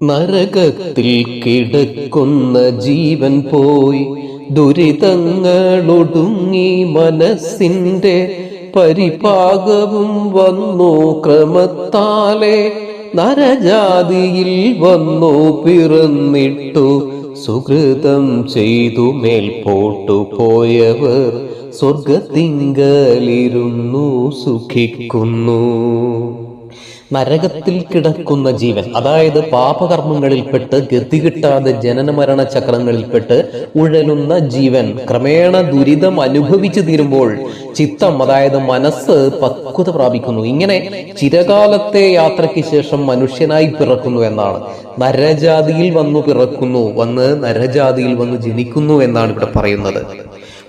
നരകത്തിൽ കിടക്കുന്ന ജീവൻ പോയി ദുരിതങ്ങളൊടുങ്ങി മനസ്സിന്റെ പരിപാകവും വന്നു ക്രമത്താലെ നരജാതിയിൽ വന്നു പിറന്നിട്ടു സുഹൃതം ചെയ്തു മേൽപോട്ടു പോയവർ സ്വർഗത്തിങ്കലിരുന്നു സുഖിക്കുന്നു. നരകത്തിൽ കിടക്കുന്ന ജീവൻ അതായത് പാപകർമ്മങ്ങളിൽപ്പെട്ട് ഗതി കിട്ടാതെ ജനനമരണ ചക്രങ്ങളിൽപ്പെട്ട് ഉഴലുന്ന ജീവൻ ക്രമേണ ദുരിതം അനുഭവിച്ചു തീരുമ്പോൾ ചിത്തം അതായത് മനസ്സ് പക്വത പ്രാപിക്കുന്നു. ഇങ്ങനെ ചിരകാലത്തെ യാത്രയ്ക്ക് ശേഷം മനുഷ്യനായി പിറക്കുന്നു എന്നാണ്. നരജാതിയിൽ വന്നു പിറക്കുന്നു വന്ന് നരജാതിയിൽ വന്ന് ജനിക്കുന്നു എന്നാണ് ഇവിടെ പറയുന്നത്.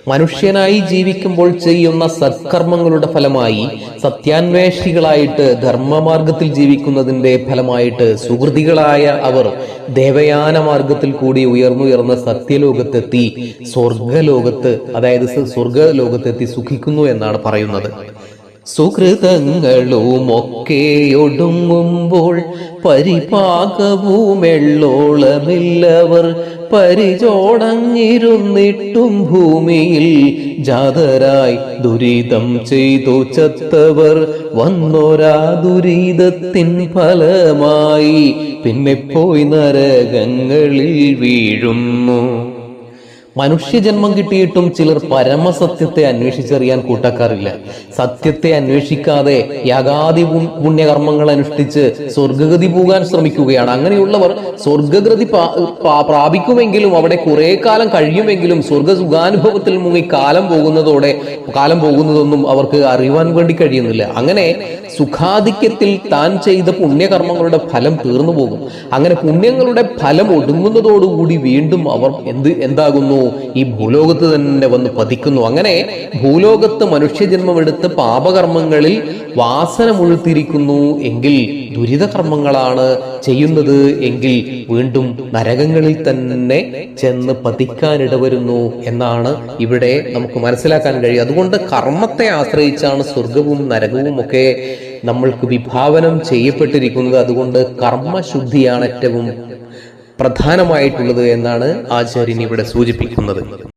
മനുഷ്യനായി ജീവിക്കുമ്പോൾ ചെയ്യുന്ന സത്കർമ്മങ്ങളുടെ ഫലമായി സത്യാന്വേഷികളായിട്ട് ധർമ്മമാർഗത്തിൽ ജീവിക്കുന്നതിന്റെ ഫലമായിട്ട് സുഹൃതികളായ അവർ ദേവയാന മാർഗത്തിൽ കൂടി ഉയർന്നുയർന്ന സത്യലോകത്തെത്തി സ്വർഗലോകത്ത് അതായത് സ്വർഗലോകത്തെത്തി സുഖിക്കുന്നു എന്നാണ് പറയുന്നത്. സുഹൃതങ്ങളുമൊക്കെ ഒടുങ്ങുമ്പോൾ പരിപാകവുമെള്ളോളമില്ലവർ പരിചോടങ്ങിരുന്നിട്ടും ഭൂമിയിൽ ജാതരായി ദുരിതം ചെയ്തു ചത്തവർ വന്നൊരാ ദുരിതത്തിൻ ഫലമായി. പിന്നെ പോയി നരകങ്ങളിൽ വീഴുന്നു. മനുഷ്യജന്മം കിട്ടിയിട്ടും ചിലർ പരമസത്യത്തെ അന്വേഷിച്ചറിയാൻ കൂട്ടക്കാറില്ല. സത്യത്തെ അന്വേഷിക്കാതെ യാഗാദി പുണ്യകർമ്മങ്ങൾ അനുഷ്ഠിച്ച് സ്വർഗഗതി പോകാൻ ശ്രമിക്കുകയാണ്. അങ്ങനെയുള്ളവർ സ്വർഗഗതി പ്രാപിക്കുമെങ്കിലും അവിടെ കുറെ കാലം കഴിയുമെങ്കിലും സ്വർഗ സുഖാനുഭവത്തിൽ മുങ്ങി കാലം പോകുന്നതോടെ കാലം പോകുന്നതൊന്നും അവർക്ക് അറിയുവാൻ വേണ്ടി കഴിയുന്നില്ല. അങ്ങനെ സുഖാധിക്യത്തിൽ താൻ ചെയ്ത പുണ്യകർമ്മങ്ങളുടെ ഫലം തീർന്നു പോകും. അങ്ങനെ പുണ്യങ്ങളുടെ ഫലം ഒടുങ്ങുന്നതോടുകൂടി വീണ്ടും അവർ എന്ത് എന്താകുന്നു? ഈ ഭൂലോകത്ത് തന്നെ വന്ന് പതിക്കുന്നു. അങ്ങനെ ഭൂലോകത്ത് മനുഷ്യജന്മമെടുത്ത് പാപകർമ്മങ്ങളിൽ വാസന മുഴുത്തിരിക്കുന്നു എങ്കിൽ ദുരിതകർമ്മങ്ങളാണ് ചെയ്യുന്നത് എങ്കിൽ വീണ്ടും നരകങ്ങളിൽ തന്നെ ചെന്ന് പതിക്കാനിടവരുന്നു എന്നാണ് ഇവിടെ നമുക്ക് മനസ്സിലാക്കാൻ കഴിയും അതുകൊണ്ട് കർമ്മത്തെ ആശ്രയിച്ചാണ് സ്വർഗവും നരകവും ഒക്കെ നമ്മൾക്ക് വിഭാവനം ചെയ്യപ്പെട്ടിരിക്കുന്നത്. അതുകൊണ്ട് കർമ്മശുദ്ധിയാണ് ഏറ്റവും പ്രധാനമായിട്ടുള്ളത് എന്നാണ് ആചാര്യൻ ഇവിടെ സൂചിപ്പിക്കുന്നത്.